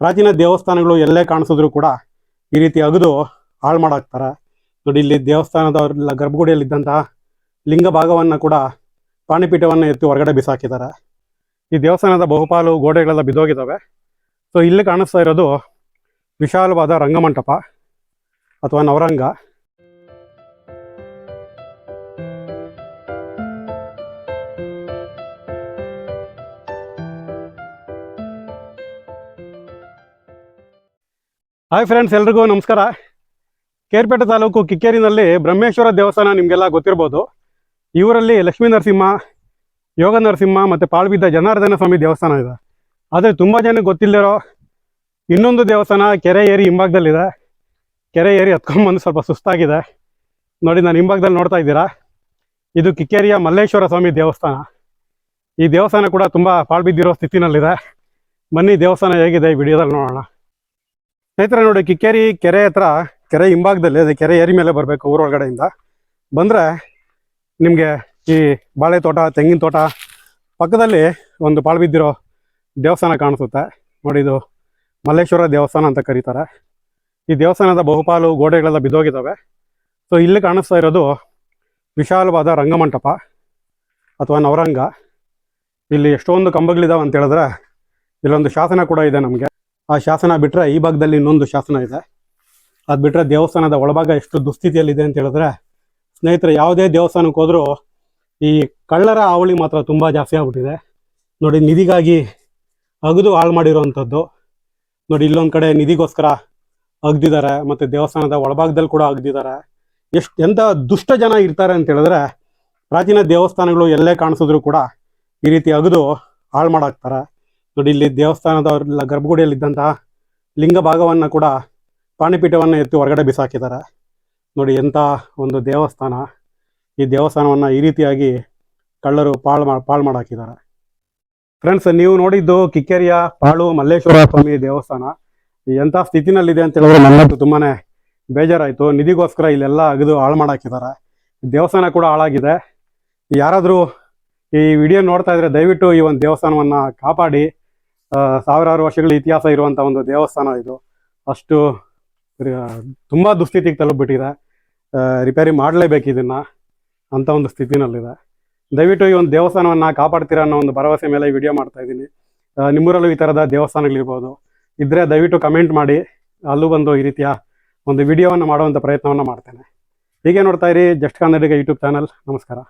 ಪ್ರಾಚೀನ ದೇವಸ್ಥಾನಗಳು ಎಲ್ಲೇ ಕಾಣಿಸಿದ್ರು ಕೂಡ ಈ ರೀತಿ ಅಗದು ಹಾಳು ಮಾಡಾಕ್ತಾರೆ. ನೋಡಿ, ಇಲ್ಲಿ ದೇವಸ್ಥಾನದ ಗರ್ಭಗುಡಿಯಲ್ಲಿದ್ದಂತಹ ಲಿಂಗ ಭಾಗವನ್ನು ಕೂಡ ಪಾಣಿಪೀಠವನ್ನು ಎತ್ತಿ ಹೊರಗಡೆ ಬಿಸಾಕಿದ್ದಾರೆ ಈ ದೇವಸ್ಥಾನದ ಬಹುಪಾಲು ಗೋಡೆಗಳೆಲ್ಲ ಬಿದ್ದೋಗಿದ್ದಾವೆ ಸೊ, ಇಲ್ಲಿ ಕಾಣಿಸ್ತಾ ಇರೋದು ವಿಶಾಲವಾದ ರಂಗಮಂಟಪ ಅಥವಾ ನವರಂಗ. ಹಾಯ್ ಫ್ರೆಂಡ್ಸ್ ಎಲ್ರಿಗೂ ನಮಸ್ಕಾರ. ಕೇರ್ಪೇಟೆ ತಾಲೂಕು ಕಿಕ್ಕೇರಿನಲ್ಲಿ ಬ್ರಹ್ಮೇಶ್ವರ ದೇವಸ್ಥಾನ ನಿಮಗೆಲ್ಲ ಗೊತ್ತಿರ್ಬೋದು. ಇವರಲ್ಲಿ ಲಕ್ಷ್ಮೀ ನರಸಿಂಹ, ಯೋಗ ನರಸಿಂಹ ಮತ್ತು ಪಾಳ್ಬಿದ್ದ ಜನಾರ್ದನ ಸ್ವಾಮಿ ದೇವಸ್ಥಾನ ಇದೆ. ಆದರೆ ತುಂಬ ಜನಕ್ಕೆ ಗೊತ್ತಿಲ್ಲದಿರೋ ಇನ್ನೊಂದು ದೇವಸ್ಥಾನ ಕೆರೆ ಏರಿ ಹಿಂಭಾಗದಲ್ಲಿದೆ. ಕೆರೆ ಏರಿ ಹತ್ಕೊಂಬಂದು ಸ್ವಲ್ಪ ಸುಸ್ತಾಗಿದೆ. ನೋಡಿ, ನಾನು ಹಿಂಭಾಗದಲ್ಲಿ ನೋಡ್ತಾ ಇದ್ದೀರಾ? ಇದು ಕಿಕ್ಕೇರಿಯ ಮಲ್ಲೇಶ್ವರ ಸ್ವಾಮಿ ದೇವಸ್ಥಾನ. ಈ ದೇವಸ್ಥಾನ ಕೂಡ ತುಂಬ ಪಾಳ್ಬಿದ್ದಿರೋ ಸ್ಥಿತಿನಲ್ಲಿದೆ. ಬನ್ನಿ, ದೇವಸ್ಥಾನ ಹೇಗಿದೆ ಈ ವಿಡಿಯೋದಲ್ಲಿ ನೋಡೋಣ. ಸ್ನೇಹಿತರೆ, ನೋಡಿ, ಕಿಕ್ಕೇರಿ ಕೆರೆ ಹತ್ರ, ಕೆರೆ ಹಿಂಭಾಗದಲ್ಲಿ, ಅದೇ ಕೆರೆ ಏರಿ ಮೇಲೆ ಬರಬೇಕು ಊರೊಳಗಡೆಯಿಂದ. ಬಂದರೆ ನಿಮಗೆ ಈ ಬಾಳೆ ತೋಟ, ತೆಂಗಿನ ತೋಟ, ಪಕ್ಕದಲ್ಲಿ ಒಂದು ಪಾಳು ಬಿದ್ದಿರೋ ದೇವಸ್ಥಾನ ಕಾಣಿಸುತ್ತೆ. ನೋಡಿ, ಇದು ಮಲ್ಲೇಶ್ವರ ದೇವಸ್ಥಾನ ಅಂತ ಕರೀತಾರೆ. ಈ ದೇವಸ್ಥಾನದ ಬಹುಪಾಲು ಗೋಡೆಗಳೆಲ್ಲ ಬಿದ್ದೋಗಿದ್ದಾವೆ. ಸೊ, ಇಲ್ಲಿ ಕಾಣಿಸ್ತಾ ಇರೋದು ವಿಶಾಲವಾದ ರಂಗಮಂಟಪ ಅಥವಾ ನವರಂಗ. ಇಲ್ಲಿ ಎಷ್ಟೊಂದು ಕಂಬಗಳಿದಾವೆ ಅಂತ ಹೇಳಿದ್ರೆ, ಇಲ್ಲೊಂದು ಶಾಸನ ಕೂಡ ಇದೆ ನಮಗೆ. ಆ ಶಾಸನ ಬಿಟ್ಟರೆ ಈ ಭಾಗದಲ್ಲಿ ಇನ್ನೊಂದು ಶಾಸನ ಇದೆ. ಅದು ಬಿಟ್ಟರೆ ದೇವಸ್ಥಾನದ ಒಳಭಾಗ ಎಷ್ಟು ದುಸ್ಥಿತಿಯಲ್ಲಿದೆ ಅಂತ ಹೇಳಿದ್ರೆ, ಸ್ನೇಹಿತರೆ, ಯಾವುದೇ ದೇವಸ್ಥಾನಕ್ಕೆ ಹೋದರೂ ಈ ಕಳ್ಳರ ಹಾವಳಿ ಮಾತ್ರ ತುಂಬ ಜಾಸ್ತಿ ಆಗ್ಬಿಟ್ಟಿದೆ. ನೋಡಿ, ನಿಧಿಗಾಗಿ ಅಗದು ಹಾಳು ಮಾಡಿರೋವಂಥದ್ದು ನೋಡಿ, ಇಲ್ಲೊಂದು ಕಡೆ ನಿಧಿಗೋಸ್ಕರ ಅಗ್ದಿದ್ದಾರೆ, ಮತ್ತು ದೇವಸ್ಥಾನದ ಒಳಭಾಗದಲ್ಲಿ ಕೂಡ ಅಗ್ದಿದ್ದಾರೆ. ಎಷ್ಟು ಎಂಥ ದುಷ್ಟ ಜನ ಇರ್ತಾರೆ ಅಂತ ಹೇಳಿದ್ರೆ, ಪ್ರಾಚೀನ ದೇವಸ್ಥಾನಗಳು ಎಲ್ಲೇ ಕಾಣಿಸಿದ್ರು ಕೂಡ ಈ ರೀತಿ ಅಗದು ಹಾಳು ಮಾಡಾಕ್ತಾರೆ. ನೋಡಿ, ಇಲ್ಲಿ ದೇವಸ್ಥಾನದ ಗರ್ಭಗುಡಿಯಲ್ಲಿದ್ದಂತಹ ಲಿಂಗ ಭಾಗವನ್ನು ಕೂಡ ಪಾಣಿಪೀಠವನ್ನು ಎತ್ತಿ ಹೊರಗಡೆ ಬಿಸಾಕಿದ್ದಾರೆ. ನೋಡಿ ಎಂಥ ಒಂದು ದೇವಸ್ಥಾನ. ಈ ದೇವಸ್ಥಾನವನ್ನು ಈ ರೀತಿಯಾಗಿ ಕಳ್ಳರು ಪಾಳು ಮಾ, ಪಾಳು ಮಾಡಾಕಿದ್ದಾರೆ. ಫ್ರೆಂಡ್ಸ್ ನೀವು ನೋಡಿದ್ದು ಕಿಕ್ಕೇರಿಯ, ಪಾಳು, ಮಲ್ಲೇಶ್ವರ ಸ್ವಾಮಿ ದೇವಸ್ಥಾನ. ಎಂಥ ಸ್ಥಿತಿನಲ್ಲಿದೆ ಅಂತ ಹೇಳಿದ್ರೆ ನನ್ನದು ತುಂಬಾನೇ ಬೇಜಾರಾಯಿತು. ನಿಧಿಗೋಸ್ಕರ ಇಲ್ಲೆಲ್ಲ ಅಗದು ಹಾಳು ಮಾಡಾಕಿದ್ದಾರೆ. ದೇವಸ್ಥಾನ ಕೂಡ ಹಾಳಾಗಿದೆ. ಯಾರಾದರೂ ಈ ವಿಡಿಯೋ ನೋಡ್ತಾ ಇದ್ರೆ ದಯವಿಟ್ಟು ಈ ಒಂದು ದೇವಸ್ಥಾನವನ್ನು ಕಾಪಾಡಿ. ಸಾವಿರಾರು ವರ್ಷಗಳ ಇತಿಹಾಸ ಇರುವಂಥ ಒಂದು ದೇವಸ್ಥಾನ ಇದು. ಅಷ್ಟು ತುಂಬಾ ದುಸ್ಥಿತಿಗೆ ತಲುಪಿಬಿಟ್ಟಿದೆ. ರಿಪೇರಿ ಮಾಡಲೇಬೇಕು ಇದನ್ನ ಅಂತ ಒಂದು ಸ್ಥಿತಿನಲ್ಲಿದೆ. ದಯವಿಟ್ಟು ಈ ಒಂದು ದೇವಸ್ಥಾನವನ್ನು ಕಾಪಾಡ್ತೀರಾ ಅನ್ನೋ ಒಂದು ಭರವಸೆ ಮೇಲೆ ವಿಡಿಯೋ ಮಾಡ್ತಾ ಇದ್ದೀನಿ. ನಿಮ್ಮೂರಲ್ಲೂ ಈ ಥರದ ದೇವಸ್ಥಾನಗಳಿರ್ಬೋದು. ಇದ್ರೆ ದಯವಿಟ್ಟು ಕಮೆಂಟ್ ಮಾಡಿ, ಅಲ್ಲೂ ಬಂದು ಈ ರೀತಿಯ ಒಂದು ವಿಡಿಯೋವನ್ನು ಮಾಡುವಂಥ ಪ್ರಯತ್ನವನ್ನು ಮಾಡ್ತೇನೆ. ಹೀಗೆ ನೋಡ್ತಾ ಇರಿ, ಜಸ್ಟ್ ಕನ್ನಡಿಗ ಯೂಟ್ಯೂಬ್ ಚಾನಲ್. ನಮಸ್ಕಾರ.